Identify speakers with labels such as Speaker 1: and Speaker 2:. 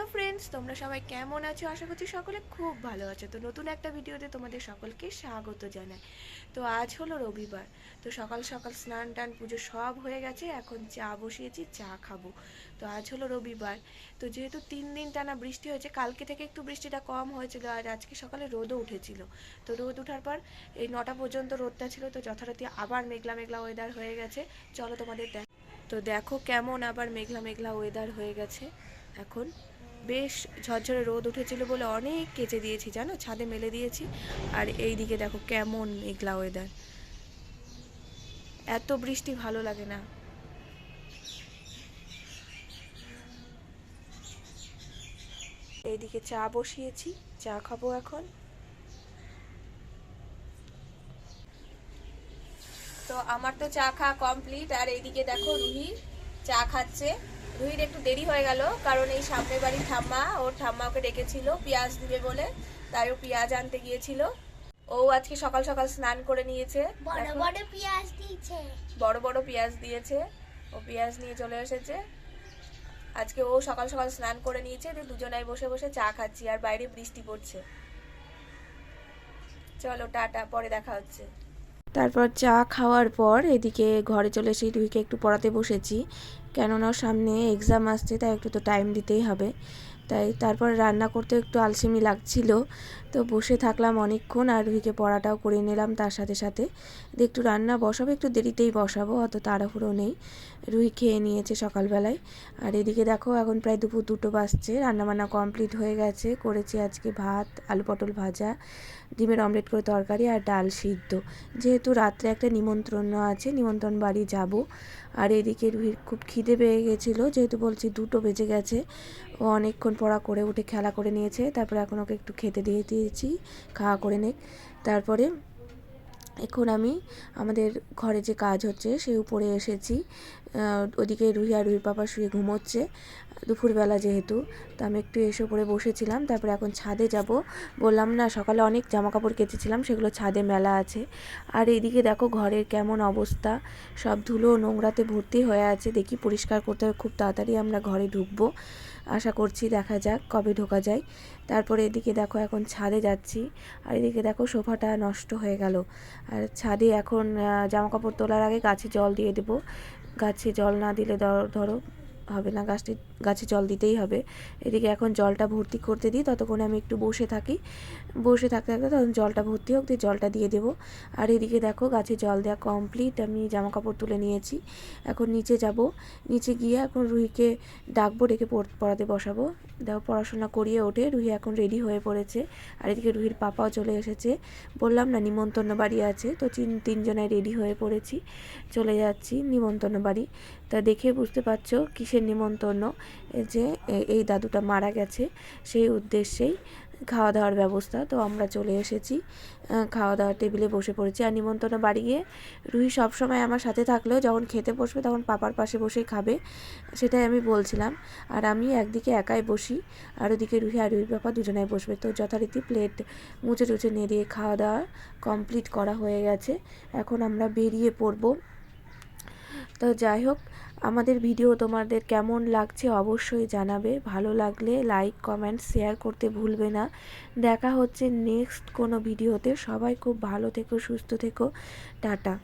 Speaker 1: Hello friends, তোমরা সবাই কেমন আছো? আশা করছি সকলে খুব ভালো আছো। তো নতুন একটা ভিডিওতে তোমাদের সকলকে স্বাগত জানাই। তো আজ হলো রবিবার, তো সকাল সকাল স্নান টান পুজো সব হয়ে গেছে, এখন চা বসিয়েছি, চা খাব। তো আজ হলো রবিবার, তো যেহেতু তিন দিন টানা বৃষ্টি হয়েছে, কালকে থেকে একটু বৃষ্টিটা কম হয়েছিল, আর আজকে সকালে রোদও উঠেছিল। তো রোদ ওঠার পর এই নটা পর্যন্ত রোদটা ছিল, তো যথারীতি আবার মেঘলা মেঘলা ওয়েদার হয়ে গেছে। চলো তোমাদের দেখ তো দেখো কেমন আবার মেঘলা মেঘলা ওয়েদার হয়ে গেছে। এখন বেশ ঝরঝরে রোদ উঠেছিল বলে অনেক কেচে দিয়েছি, জানো? ছাদে মেলে দিয়েছি। আর এই দিকে দেখো কেমন মেঘলা ওয়েদার এত বৃষ্টি ভালো লাগে না। এইদিকে চা বসিয়েছি, চা খাব এখন। তো আমার তো চা খাওয়া কমপ্লিট আর এইদিকে দেখো রুহি চা খাচ্ছে। রুহির একটু দেরি হয়ে গেল কারণ এই সামনের বাড়ির ঠাম্মা ওর ঠাম্মা ওকে ডেকেছিল পেঁয়াজ দিবে বলে তাই ও পেঁয়াজ আনতে গিয়েছিল। ও আজকে সকাল সকাল স্নান করে নিয়েছে।
Speaker 2: বড় বড় পেঁয়াজ দিয়েছে।
Speaker 1: বড় বড় পেঁয়াজ দিয়েছে। ও পেঁয়াজ নিয়ে চলে এসেছে। আজকে ও সকাল সকাল স্নান করে নিয়েছে দিয়ে দুজনাই বসে বসে চা খাচ্ছি আর বাইরে বৃষ্টি পড়ছে। চলো টাটা পরে দেখা হচ্ছে। তারপর চা খাওয়ার পর এদিকে ঘরে চলে এসে রুহিকে একটু পড়াতে বসেছি। কেননা সামনে এক্সাম আসছে, তাই একটু তো টাইম দিতেই হবে। তাই তারপর রান্না করতে একটু আলসেমি লাগছিল। তো বসে থাকলাম অনেকক্ষণ আর রুহিকে পড়াটাও করে নিলাম তার সাথে সাথে। একটু রান্না বসাবো, একটু দেরিতেই বসাবো, অত তাড়াহুড়ো নেই। রুহি খেয়ে নিয়েছে সকালবেলায়। আর এদিকে দেখো এখন প্রায় দুপুর দুটো বাজছে, রান্নাবান্না কমপ্লিট হয়ে গেছে। করেছি আজকে ভাত, আলু পটল ভাজা, ডিমের অমলেট করে তরকারি আর ডাল সিদ্ধ। যেহেতু রাত্রে একটা নিমন্ত্রণ আছে, নিমন্ত্রণ বাড়ি যাব। আর এদিকে রুহির খুব খিদে পেয়ে গেছিল, যেহেতু বলছি দুটো বেজে গেছে। ও অনেকক্ষণ পড়া করে উঠে খেলা করে নিয়েছে, তারপরে এখন ওকে একটু খেতে দিয়ে দিয়েছি, খাওয়া করে নে তারপরে এখন আমি আমাদের ঘরে যে কাজ হচ্ছে, সে উপরে এসেছি। ওদিকে রুহি আর রুহির পাপা শুয়ে ঘুমোচ্ছে। দুপুরবেলা যেহেতু, তো আমি একটু এসে উপরে বসেছিলাম, তারপরে এখন ছাদে যাব। বললাম, না, সকালে অনেক জামা কাপড় কেচেছিলাম, সেগুলো ছাদে মেলা আছে। আর এদিকে দেখো ঘরের কেমন অবস্থা, সব ধুলো নোংরাতে ভর্তি হয়ে আছে। দেখি পরিষ্কার করতে হবে, খুব তাড়াতাড়ি আমরা ঘরে ঢুকবো। আশা করছি দেখা যাক কবে ঢোকা যায়। তারপরে এদিকে দেখো এখন ছাদে যাচ্ছি, আর এদিকে দেখো সোফাটা নষ্ট হয়ে গেল। আর ছাদে এখন জামা কাপড় তোলার আগে গাছে জল দিয়ে দেবো। গাছে জল না দিলে ধরো হবে না, গাছটি, গাছে জল দিতেই হবে। এদিকে এখন জলটা ভর্তি করতে দিই, ততক্ষণে আমি একটু বসে থাকি। বসে থাকতে থাকতে তখন জলটা ভর্তি হোক, দিয়ে জলটা দিয়ে দেবো। আর এদিকে দেখো, গাছে জল দেওয়া কমপ্লিট আমি জামা কাপড় তুলে নিয়েছি। এখন নিচে যাব। নিচে গিয়ে এখন রুহিকে ডাকবো, ডেকে পড়- পড়াতে বসাবো। দেখো, পড়াশোনা করিয়ে ওঠে, রুহি এখন রেডি হয়ে পড়েছে। আর এদিকে রুহির পাপাও চলে এসেছে। বললাম না, নিমন্ত্রণ বাড়ি আছে, তো তিন তিনজনায় রেডি হয়ে পড়েছি। চলে যাচ্ছি, নিমন্ত্রণ বাড়ি। তা দেখে বুঝতে পারছ, কিসের নিমন্ত্রণ যে এই দাদুটা মারা গেছে, সেই উদ্দেশ্যেই খাওয়া দাওয়ার ব্যবস্থা। তো আমরা চলে এসেছি খাওয়া দাওয়ার টেবিলে বসে পড়েছি। আর নিমন্ত্রণ বাড়ি গিয়ে রুহি সবসময় আমার সাথে থাকলেও যখন খেতে বসবে তখন পাপার পাশে বসেই খাবে, সেটাই আমি বলছিলাম। আর আমি একদিকে একাই বসি, আর ওদিকে রুহি আর রুহির পাপা দুজনাই বসবে। তো যথারীতি প্লেট মুছে টুচে নেড়িয়ে খাওয়া দাওয়া কমপ্লিট করা হয়ে গেছে। এখন আমরা বেরিয়ে পড়ব। তো যাই হোক আমাদের ভিডিও তোমাদের কেমন লাগছে অবশ্যই জানাবে। ভালো লাগলে লাইক কমেন্ট শেয়ার করতে ভুলবে না। দেখা হচ্ছে নেক্সট কোনো ভিডিওতে। সবাই খুব ভালো থেকো, সুস্থ থেকো। টাটা।